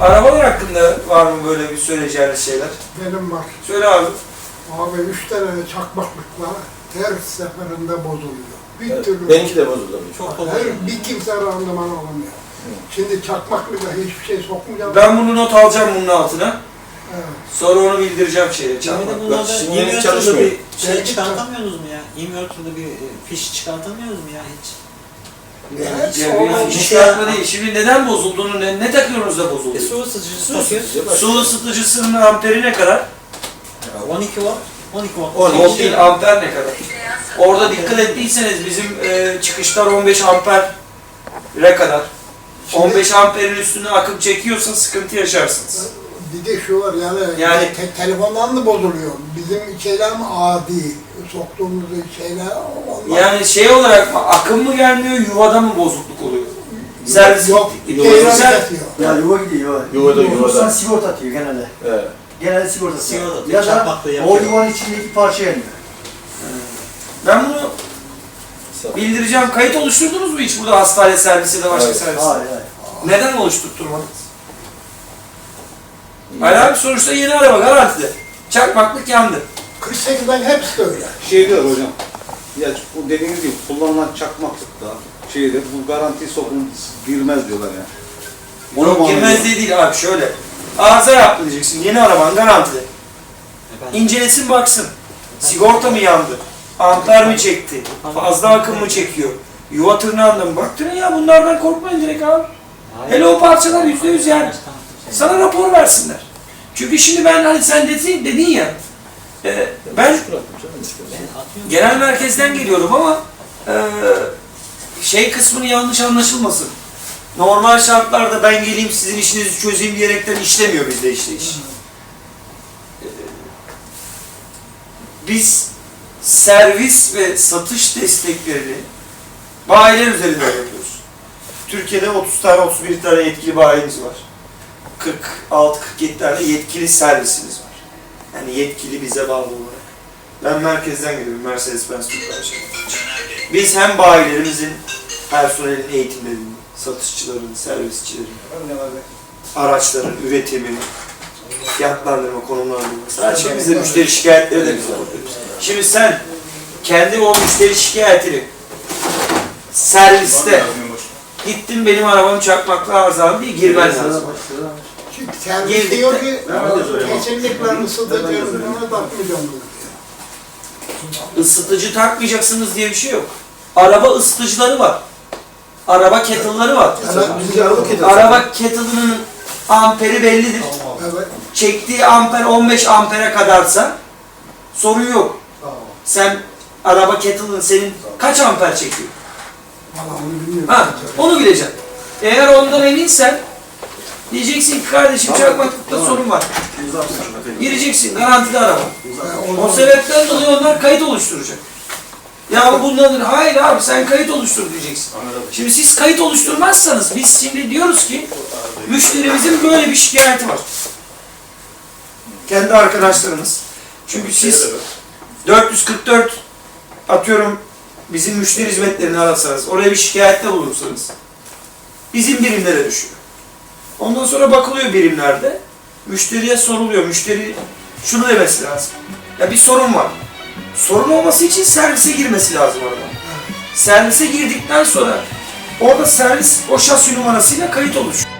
Arabalar hakkında var mı böyle bir söyleyeceğiniz şeyler? Benim var. Söyle abi. Abi üç tane çakmaklıkla her seferinde bozuluyor. Bir Evet, türlü Benimki de bozuldu. Çok Her, oluyor. bir kimse randıman alamıyor. Şimdi çakmaklıkla hiçbir şey sokmayacağım. Ben bunu not alacağım bunun altına. Evet. Sonra onu bildireceğim şeye. Bunlarda şimdi çalışmıyor. bir şey Evet. çıkartamıyoruz mu ya? Inverter'da bir e, fiş çıkartamıyoruz mu ya hiç? Yani iş yapma değil. Şimdi neden bozulduğunu, ne, ne takıyorsunuz da bozuldu? E su ısıtıcısı takıyoruz. Su ısıtıcısının amperi ne kadar? 12 watt. 12 watt. On- Volt değil, amper ne kadar? Orada dikkat ettiyseniz bizim e, çıkışlar 15 ampere kadar. Şimdi- 15 amperin üstüne akım çekiyorsa sıkıntı yaşarsınız. Bir de şu var yani, Yani- te- telefondan da bozuluyor. Bizim şeyler mi adi soktuğumuz şeyler onlar. Yani şey olarak mı, akım mı gelmiyor, yuvada mı bozukluk oluyor? Servis yok. gitti. Ceylan Güzel. kesiyor. Ya yuva gidiyor. Yuvada, Yuvada. sigorta atıyor genelde. Evet. Genelde sigorta atıyor. Sigorta atıyor, Ya da o yuvanın içindeki parça yanıyor. Ben bunu bildireceğim. Kayıt oluşturdunuz mu hiç burada hastane servisi de başka Hayır. servis? Hayır hayır. Neden oluşturtturmadınız? Hayır abi sonuçta yeni araba garantide. Çakmaklık yandı. 48'den hepsi de öyle. Şey diyor hocam, ya bu dediğiniz gibi kullanılan çakmaklıkta şeyde bu garanti sokun girmez diyorlar yani. Mu girmez diye değil abi şöyle. Arıza yaptı diyeceksin. Yeni araban garantide. İncelesin baksın. Sigorta mı yandı? Amper mi çekti? Fazla akım mı çekiyor? Yuva tırnağında mı? Baktırın ya bunlardan korkmayın direkt abi. Hele o parçalar yüzde yüz yani. Sana rapor versinler. Çünkü şimdi ben hani sen dedin, dedin ya. e, ben genel merkezden geliyorum ama e, şey kısmını yanlış anlaşılmasın. Normal şartlarda ben geleyim sizin işinizi çözeyim diyerekten işlemiyor bizde işte iş. E, Biz servis ve satış desteklerini bayiler üzerinden yapıyoruz. Türkiye'de 30 tane 31 tane yetkili bayimiz var. 46-47 tane yetkili servisimiz var. Yani yetkili bize bağlı olarak. Ben merkezden geliyorum, Mercedes-Benz Türk Arşevi. Biz hem bayilerimizin, personelin eğitimlerini, satışçıların, servisçilerin, araçların üretimini, fiyatlandırma, konumlandırması, her şey bizde müşteri şikayetleri de bize bakıyoruz. Şimdi sen kendi o müşteri şikayetini serviste gittin benim arabam çakmakla arızalı diye girmen lazım. Çünkü servis Girdik diyor de- ki kesinlikle ısıtıcı bunu takmayacağım diyor. Isıtıcı takmayacaksınız diye bir şey yok. Araba ısıtıcıları var. Araba kettle'ları var. Evet. Araba kettle'ının amperi bellidir. evet. Çektiği amper 15 ampere kadarsa sorun yok. Sen araba kettle'ın senin kaç amper çekiyor? Valla onu bilmiyorum. Ha, onu bileceksin. Eğer ondan eminsen diyeceksin ki kardeşim çakmaklıkta sorun var. Gireceksin garantili araba. O sebepten dolayı onlar kayıt oluşturacak. Ya bunların hayır abi sen kayıt oluştur diyeceksin. Şimdi siz kayıt oluşturmazsanız biz şimdi diyoruz ki müşterimizin böyle bir şikayeti var. Kendi arkadaşlarımız. Çünkü siz 444 atıyorum bizim müşteri hizmetlerini arasanız, oraya bir şikayette bulursanız bizim birimlere düşüyor. Ondan sonra bakılıyor birimlerde. Müşteriye soruluyor. Müşteri şunu demesi lazım. Ya bir sorun var. Sorun olması için servise girmesi lazım araba. Servise girdikten sonra orada servis o şasi numarasıyla kayıt oluşuyor.